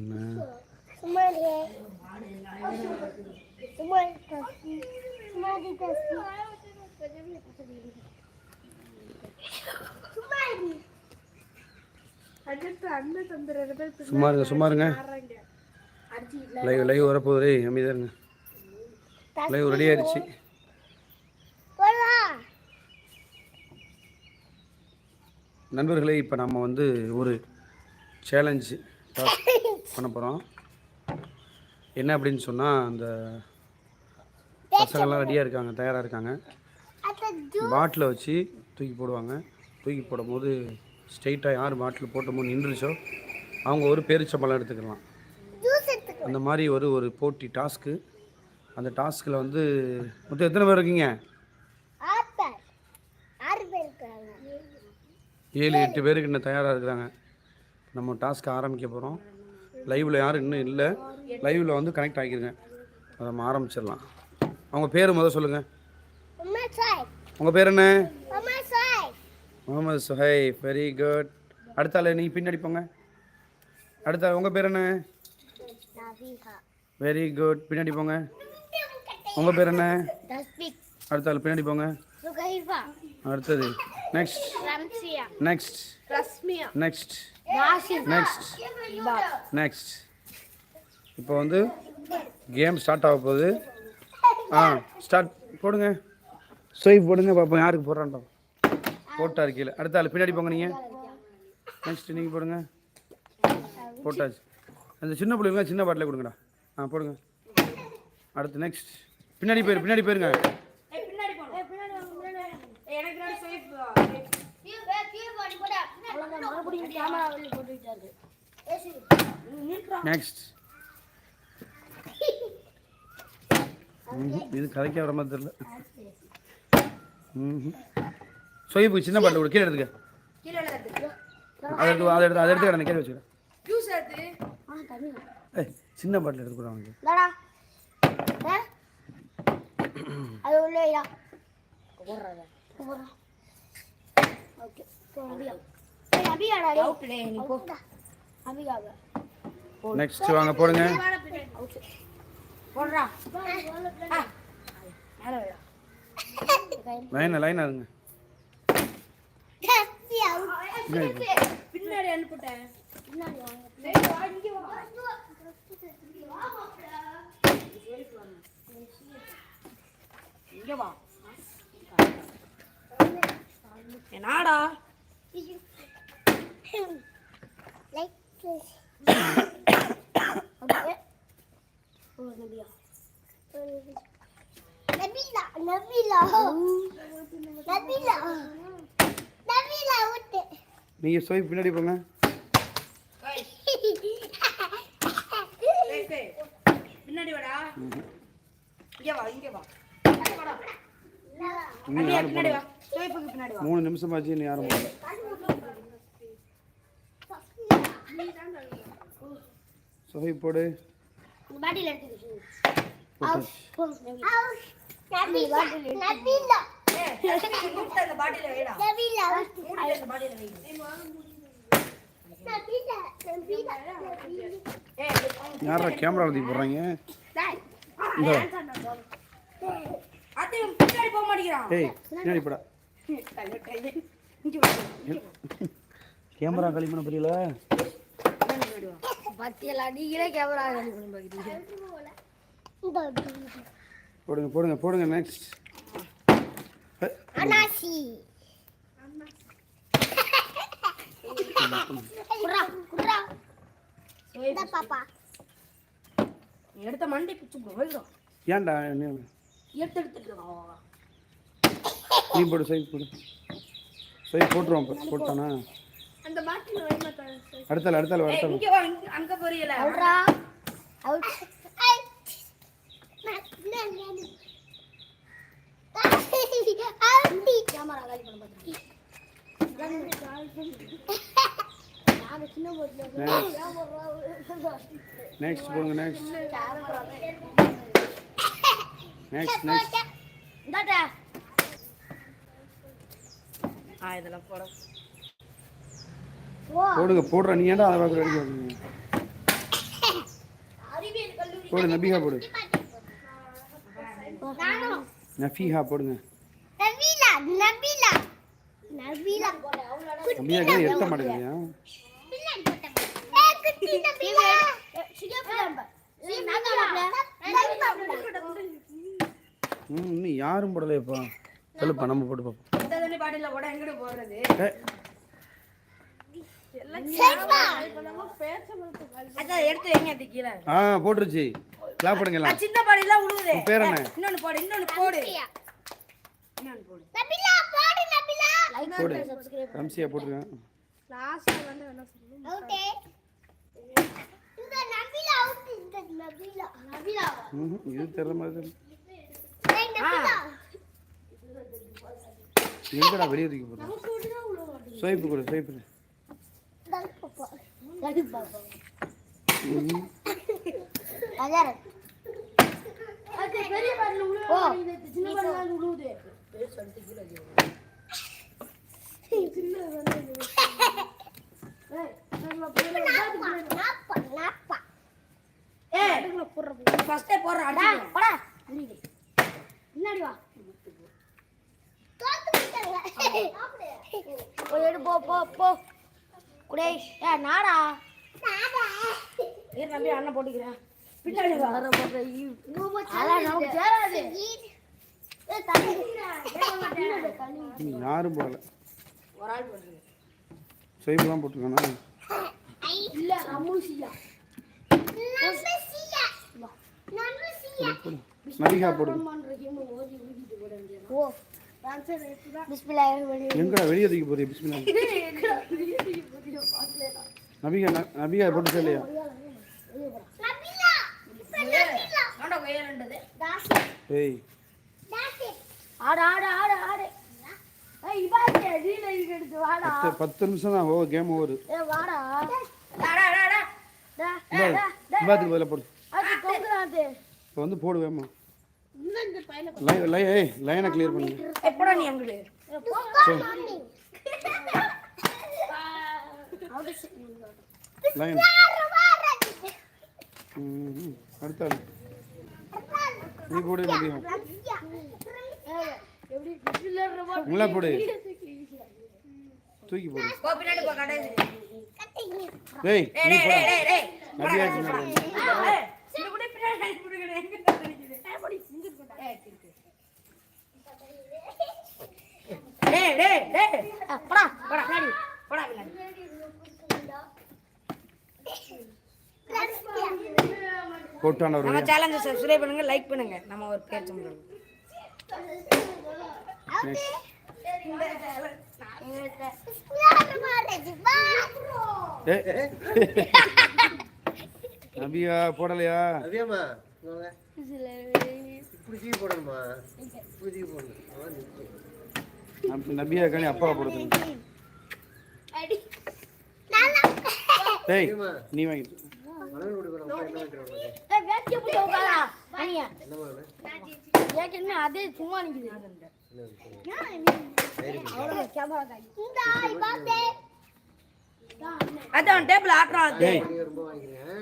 என்ன சும்மா இருங்க சும்மா இருங்க. லைவ் லைவ் வரப்போகுது. ரேய் அமைதியா இருங்க. லைவ் ரெடி ஆயிடுச்சு. நண்பர்களே இப்போ நம்ம வந்து ஒரு சேலஞ்சு பண்ண போகிறோம் என்ன அப்படின்னு சொன்னால் அந்த பசங்கள்லாம் ரெடியாக இருக்காங்க தயாராக இருக்காங்க. பாட்டிலை வச்சு தூக்கி போடுவாங்க. தூக்கி போடும்போது ஸ்ட்ரெயிட்டாக யார் பாட்டில் போட்டமோ நின்றுச்சோ அவங்க ஒரு பேரிச்சம்பழம் எடுத்துக்கலாம். அந்த மாதிரி ஒரு ஒரு போட்டி டாஸ்க்கு அந்த டாஸ்கில் வந்து மொத்தம் எத்தனை பேர் இருக்காங்க? ஏழு எட்டு பேருக்கு இன்னும் தயாராக இருக்கிறாங்க. நம்ம டாஸ்க் ஆரம்பிக்க போகிறோம் லைவில் யாரும் இன்னும் இல்லை. லைவில் வந்து கனெக்ட் ஆகிக்கிறங்க அதை நம்ம ஆரம்பிச்சிடலாம். அவங்க பேர் முதல் சொல்லுங்கள் உங்கள் பேர் என்ன? முகமது சுஹைப் வெரி குட் அடுத்த ஆள் நீங்கள் பின்னாடி போங்க. அடுத்த உங்கள் பேர் என்ன? வெரி குட் பின்னாடி போங்க. உங்கள் பேர் என்ன? அடுத்த ஆள் பின்னாடி போங்க. அடுத்தது next next next next next இப்போ வந்து கேம் ஸ்டார்ட் ஆக போகுது. ஆ ஸ்டார்ட் போடுங்க. ஸ்வைப் போடுங்க பார்ப்போம் யாருக்கு போடுறான்டோம் போட்டார் கீழே. அடுத்த ஆள் பின்னாடி போங்க நீங்கள் நெக்ஸ்ட் நீங்கள் போடுங்க. போட்டாச்சு. அந்த சின்ன பிள்ளைங்க சின்ன பாட்டில் கொடுங்கடா. ஆ போடுங்க. அடுத்து நெக்ஸ்ட் பின்னாடி போயிரு பின்னாடி போயிருங்க எனக்கு பின்னாடி சேஃப் மறுபடியும் கேமரா வெளியே போட்டுக்கிட்டாரு நெக்ஸ்ட் இது கதைக்க வர மாதிரி தெரியல. ம் சொய்ப்பு சின்ன பாட்டில் கொடு கீழே எடுத்துக்க. அதை எடுத்து அதை எடுத்து அதை எடுத்து கடனை கீழே வச்சுக்கிறேன். சின்ன பாட்டில் எடுத்து கூட அவனுக்கு. தாடா ஏ? அது உள்ள ஐயா போடுறத போடுறேன் ஓகே போ அபியா. ஏய் அபியாடா நெக்ஸ்ட் வாங்க போடுங்க. போடுறா. லைனா லைனா இருங்க. பின்னாடி அனுப்பிட்டேன். இங்க வா. என்னடா? நபிலா நபிலா நபிலா நபிலா விட்டு நீங்கள் சொய் பின்னாடி போங்க. பின்னாடி வாடா. இங்க வா இங்க வா. பின்னாடி வா. சேஃபுக்கு பின்னாடி வா. மூணு நிமிஷம் ஆச்சு இன்னும் யாரும் போடல சொய் போடு. பாட்டில் யாரா கேமரா தூக்கி போடுறாங்க. கேமரா களி பண்ண புரியல. பத்தியலா நீங்களே கேமரா ரெடி பண்ணி போடுங்க போடுங்க போடுங்க நெக்ஸ்ட் அனாசி குர்ரா குர்ரா இந்த பாப்பா. நீ எடுத்த மண்டை பிச்சு போயிடும் ஏன்டா எடுத்து எடுத்துட்டு. நீ போடு சை போடு. சை போட்டுருவோம் இப்போ போட்டானா? அந்த பாட்டில் வை மாட்டா அடுத்தால அடுத்தால அடுத்தால இங்க வா அங்க போறீல அவுட்ரா. அவுட். கேமரா காலி பண்ண பாத்தீங்க நாங்க சின்ன போட்டுல நெக்ஸ்ட் போடுங்க நெக்ஸ்ட் நெக்ஸ்ட் நெக்ஸ்ட் இந்தாடா ஆ இதெல்லாம் போட. போடுங்க போடுற. நீ ஏன்டா அதை பார்க்குற வைக்கிறீங்க போடு நபிகா போடு. நஃபீஹா போடுங்க. நபீலா நபீலா நபீலா கூட நபீலா ம் இன்னும் யாரும் போடலையப்பா. சொல்லுப்பா நம்ம போட்டு பார்ப்போம் இந்த தண்ணி பாட்டில போட எங்கிட்ட போடுறது ஏய், அதான் எடுத்து வைங்க அது கீழே ஆ போட்டுருச்சு. எல்லாம். சின்ன பேர் என்ன? இன்னொன்னு போடு இன்னொன்னு போடு. இன்னொன்னு போடு. நபீலா போடு நபீலா லைக் போடு. அவுட்டே நபீலா அவுட் இந்த நபீலா நபீலா இது தெரியல மாதிரி. ஏய் நபீலா எங்கடா வெளியே கொடு ஸ்வைப்பு லைக் பின்னாடி வா போ போ போ. குடே ஏ நாடா? இரு நம்பி அண்ணன் போட்டுக்கிறேன். பின்னாடி வா. அதான் நமக்கு தேராது இன்னும் யாரும் போடல. ஒரு ஆள் போட்டுருங்க ஸ்வைப்பு தான் போட்டிருக்கானா இல்ல அமுசியா போடு. நபிகா போடு. ஓ. பிஸ்மில்லாஹிர் ரஹ்மானிர் எங்கடா வெளியே தூக்கி போறிய பிஸ்மில்லா நபிகா நபிகா போட்டு சொல்லியா ஏய். ஆடு ஆடு ஆடு ஆடு. ஏய் இவாக்கு ரீல எடுத்து வாடா. பத்து பத்து நிமிஷம் தான் ஓ கேம் ஓவர் ஏ வாடா. டா டா டா டா. விவாதத்துக்கு பதிலாக போடு. இப்போ வந்து போடு வேமா இந்த பையல லை லை ஏய் லைனை கிளியர் பண்ணுங்க லைன் ம் ம். அடுத்த ஆள். நீ பிஸ்மில்லாஹிர் ரஹ்மானிர் உங்களா போடு. தூக்கி போடு. போ போ டேய் டேய் நீ டேய் போடா. டேய் டேய் கூட டேய் டேய் டேய் போடா போடா போடா ஒரு நம்ம சேனலை சப்ஸ்கிரைப் பண்ணுங்க லைக் பண்ணுங்க. நம்ம ஒரு பேர் சொல்றோம். நபியா போடலையா? வாங்க. இப்படி போடணுமா. இப்படி போடணும் நபியா காணி அப்பா போடுது. உனக்கு? என்னம்மா அது? சும்மா அதான் டேபிள் நீங்க ரொம்ப வாங்கிக்கிறேன்.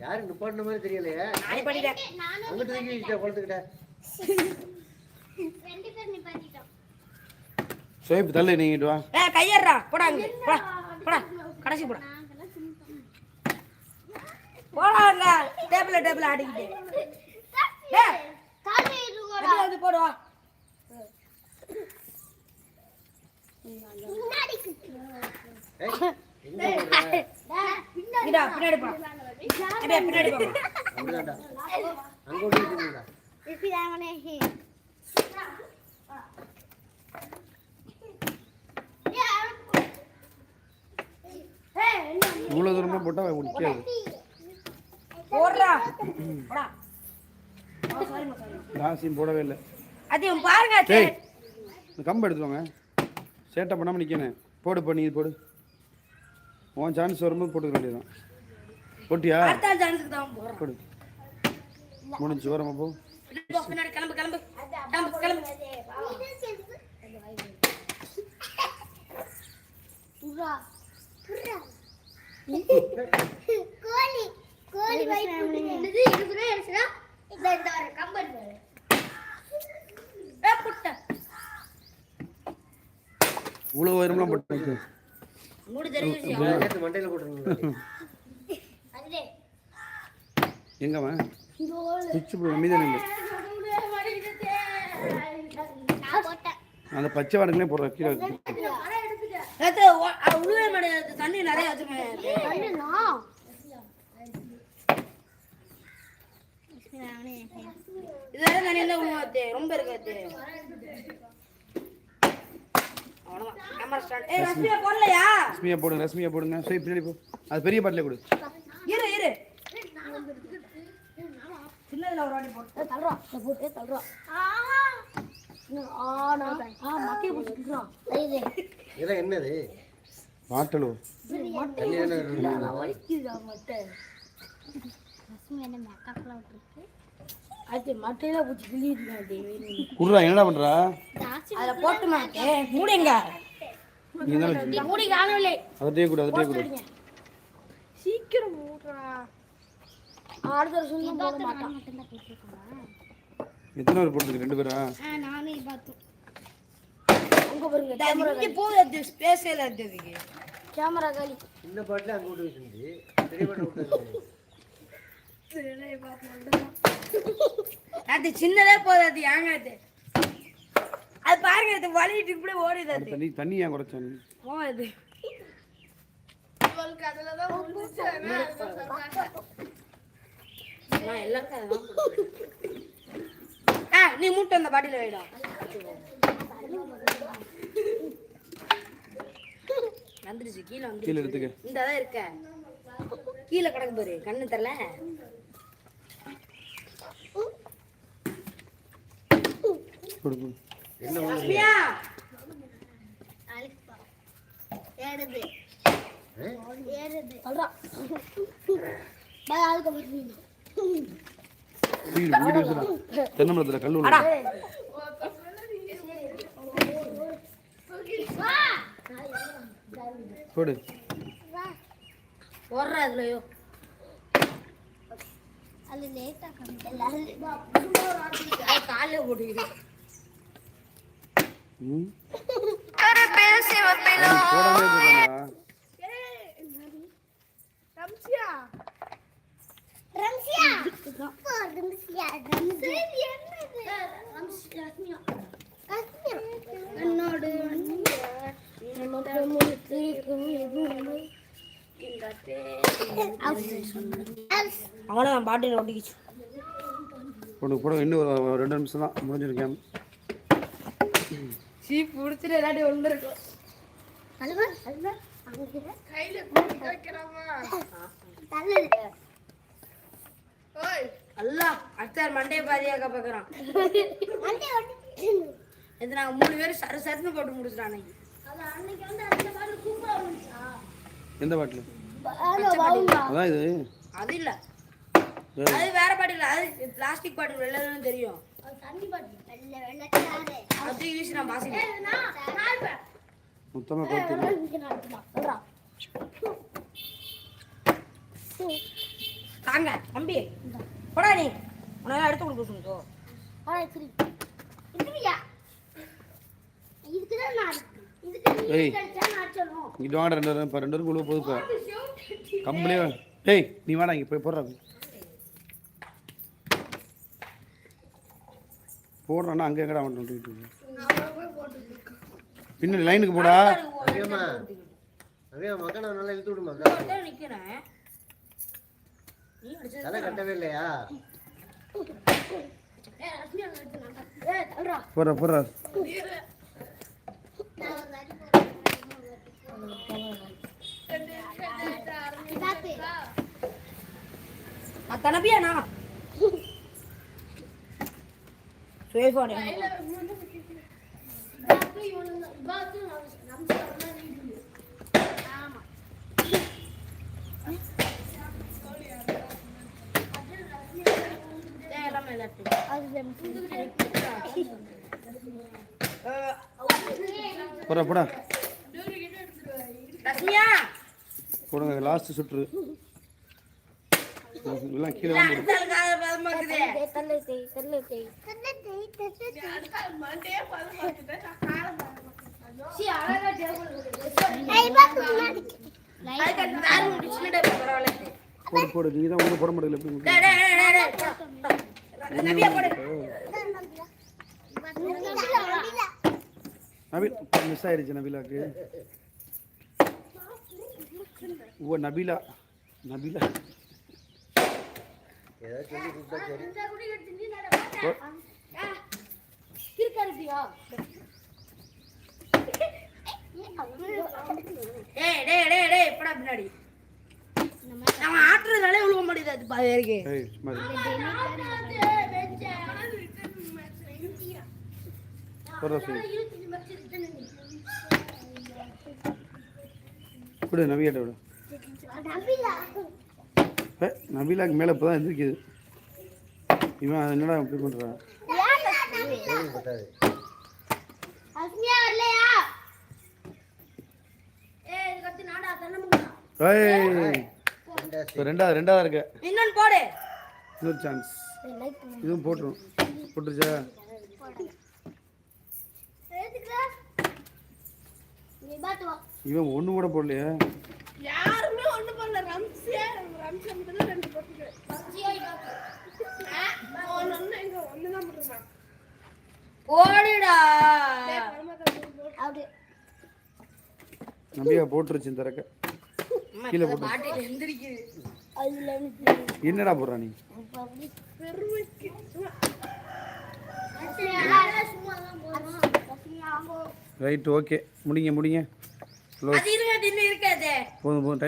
யாரு நிப்பாட்டின மாதிரி தெரியலையே? நானே பண்ணிட்டேன் அங்கிட்டு தூக்கி வச்சுட்டா குளத்துக்கிட்ட ரெண்டு பேர் நிப்பாட்டிட்டோம். சோப்பு தள்ளு நீங்கிட்டு வா. ஏய் கையறா போடா அங்க போடா போடா. கடைசி போடா. போடா அங்க டேபிள் டேபிள் ஆடிக்கிட்டு டேய் கால் இருக்கோடா அது வந்து போடுவா முன்னாடி ஏய், எங்க போடுற? இங்கடா பின்னாடி பின்னாடி போ இவ்வளோ தூரமாக போட்டால் நிற்காது ராசியும் போடவே இல்லை. அதையும் பாருங்க டேய் இந்த கம்பு எடுத்துவாங்க சேட்டை பண்ணாமல் நிற்கணும் போடு பண்ணி இது போடு. உன் சான்ஸ் வரும்போது போட்டுக்க வேண்டியதுதான். போட்டியா? அடுத்த சான்ஸுக்கு தான் போடுறோம் போடு. முடிஞ்சு வரமா போ. போ, பின்னாடி கிளம்பு கிளம்பு. கிளம்பு கிளம்பு. புறா புறா கோழி கோழி வயிற்று என்னது இருக்குறே இருக்குறா இந்த இந்த வர கம்பன் வர ஏ புட்ட. இவ்வளோ உயரம்லாம் போட்டு வைக்க. மூடு தெரிஞ்சு நேற்று மண்டையில் போட்டுருங்க. எங்கம்மா இல்லை நான் போட்டேன் அந்த பச்சை வாடகளே போடுற கீழே தண்ணி நிறைய இதெல்லாம் தண்ணி உழுவாது ரொம்ப இருக்காது ரஷ்மியா போடுங்க ரஷ்மியா போடுங்க. சரி பின்னாடி போ. அது பெரிய பாட்டிலே கொடு. சின்னதுல ஒரு வாட்டி போட்டு தள்ளுறா போட்டு தள்ளுறா ஆ. நான் ஆ மக்கிய போட்டுக்கிறான் ஐயே இதெல்லாம் என்னது? என்ன அது பண்றா? அதுல போட்டு மாட்டே மூடுங்க மூடி காணவில்லை அதட்டே கொடு அதட்டே கொடு சீக்கிரம் மூடுறா. அடுத்த வருஷம் போட மாட்டான். எத்தனை பேர் போட்டுருக்கு ரெண்டு பேரா? நானே பார்த்தோம் உங்க பாருங்க இங்க போகுது ஸ்பேஸே இல்லாததுக்கு கேமரா காலி. இந்த பாட்டில் அங்கே விட்டு வச்சிருந்து பெரிய பாட்டில் விட்டு அது சின்னதே போதும் அது ஏங்க அது அது பாருங்க அது வலிட்டு இப்படி ஓடுது அது. தண்ணி தண்ணி ஏன் குறைச்சா நீ? போகுது நான் எல்லாருக்கும். ஆ நீ மூட்டை அந்த பாட்டில வைடா. வந்துருச்சு கீழே வந்து கீழே எடுத்துக்க. இந்த தான் இருக்க. கீழே கிடக்கு பாரு கண்ணு தரல ஏறுது ஏறுது தென்னை மரத்தில் கல். விழுந்து போடு. ஓடுறா அதுலயோ அது லேட்டா எல்லாரும் அது காலைல போட்டுக்கிது ரம்சியா? ரம்சியா என்னோட என்னோட முழுத்திருக்கும் எதுவும் அவனை பாட்டில் ஒட்டிக்கிச்சு போடு போடு இன்னும் ஒரு ரெண்டு நிமிஷம் தான் முடிஞ்சிருக்கேன் சீப் பிடிச்சிட்டு எல்லாத்தையும் அல்வா அங்க கையில அல்லா அச்சார் மண்டைய பாதியாக்க இது மூணு பேரும் சரு சருன்னு போட்டு முடிச்சிட்டோம் அன்னைக்கு. அது எந்த பாட்டில்? அதான் இது. இல்ல. வேற. பாட்டில் அது பிளாஸ்டிக் பாட்டில் வெள்ளதுன்னு தெரியும். அது யூஸ் நான் மொத்தமாக தாங்க தம்பி. போடா நீ. உன்னால எடுத்து கொடுக்க வாங்க ரெண்டு பேரும். இப்போ ரெண்டு பேரும் போதுப்பா கம்பளே டேய் நீ வாடா இங்கே போய் போடுறா. போடுறான்னா அங்கே எங்கடா வந்துட்டு பின்னாடி லைனுக்கு போடா. அவியா மக்கா நல்லா இழுத்து விடுமா தலை கட்டவே இல்லையா? ஏய் ரஷ்மியா எடுத்து நான் ஏய் தள்ளுடா போடுறா போடுறா பாத்து அத்தனை பியானா சுயஃபானே பாத்து இவனுங்க பாத்து நம்ம ஆமா எல்லாமே எல்லாத்தையும் அது போடா போடா. ரஷ்மியா. போடுங்க லாஸ்ட் சுற்று. எல்லாம் கீழே போடு. போடு போடு நீங்க தான் ஒன்றும் போட முடியல எப்படி நபீல் மிஸ் ஆயிடுச்சு நபீலாக்கு. ஓ நபீலா நபீலா. பின்னாடி. அவன் ஆட்டுறதுனால விழுக முடியுது பாதி விடு நபியாட்ட விடு. நபிலாக்கு மேலே இப்போ தான் எந்திரிக்குது. இவன் என்னடா இப்படி பண்ணுறான் ஏய். ரெண்டாவது ரெண்டாவது இருக்க. இன்னொன்னு போடு. இன்னொரு சான்ஸ் இதுவும் போட்டுரும். போட்டுருச்சா? நீ பாத்து வா இவன் ஒன்று கூட போடலையா. யாருமே ஒண்ணு பண்ணல ரம்சியா ரம்சியா மட்டும் ரெண்டு போட்டுக்கு ஓடிடா அப்படியே நம்பியா போட்டுருச்சு இந்த ரெக்க. கீழே போட்டு. என்னடா போடுறா நீ? ரைட் ஓகே முடிங்க முடிங்க. போதும் போதும்